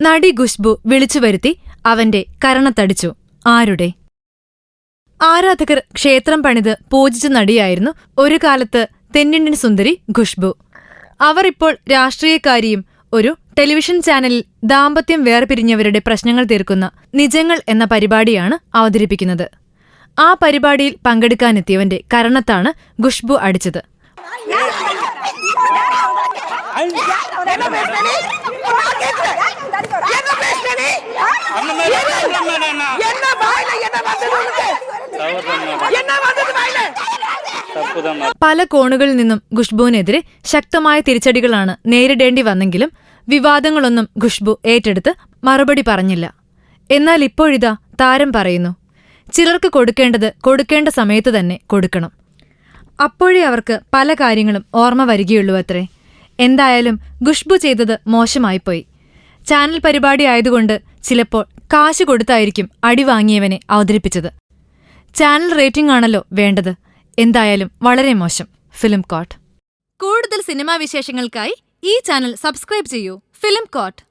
നടി ഖുഷ്ബു വിളിച്ചു വരുത്തി അവന്റെ കരണത്തടിച്ചു. ആരുടെ? ആരാധകർ ക്ഷേത്രം പണിത് പൂജിച്ച നടിയായിരുന്നു ഒരു കാലത്ത് തെന്നിന്ത്യൻ സുന്ദരി ഖുഷ്ബു അവർ ഇപ്പോൾ രാഷ്ട്രീയക്കാരിയും ഒരു ടെലിവിഷൻ ചാനലിൽ ദാമ്പത്യം വേർപിരിഞ്ഞവരുടെ പ്രശ്നങ്ങൾ തീർക്കുന്ന നിജങ്ങൾ എന്ന പരിപാടിയാണ് അവതരിപ്പിക്കുന്നത്. ആ പരിപാടിയിൽ പങ്കെടുക്കാനെത്തിയവന്റെ കരണത്താണ് ഖുഷ്ബു അടിച്ചത്. പല കോണുകളിൽ നിന്നും ഖുഷ്ബുവിനെതിരെ ശക്തമായ തിരിച്ചടികളാണ് നേരിടേണ്ടി വന്നെങ്കിലും വിവാദങ്ങളൊന്നും ഖുഷ്ബു ഏറ്റെടുത്ത് മറുപടി പറഞ്ഞില്ല. എന്നാൽ ഇപ്പോഴിതാ താരം പറയുന്നു ചിലർക്ക് കൊടുക്കേണ്ടത് കൊടുക്കേണ്ട സമയത്ത് തന്നെ കൊടുക്കണം. അപ്പോഴേ അവർക്ക് പല കാര്യങ്ങളും ഓർമ്മ വരികയുള്ളൂ അത്രേ. എന്തായാലും ഖുഷ്ബു ചെയ്തത് മോശമായിപ്പോയി. ചാനൽ പരിപാടി ആയതുകൊണ്ട് ചിലപ്പോൾ കാശ് കൊടുത്തായിരിക്കും അടി വാങ്ങിയവനെ അവതരിപ്പിച്ചത്. ചാനൽ റേറ്റിംഗ് ആണല്ലോ വേണ്ടത്. എന്തായാലും വളരെ മോശം. ഫിലിം കോട്ട്. കൂടുതൽ സിനിമാ വിശേഷങ്ങൾക്കായി ഈ ചാനൽ സബ്സ്ക്രൈബ് ചെയ്യൂ. Film coat.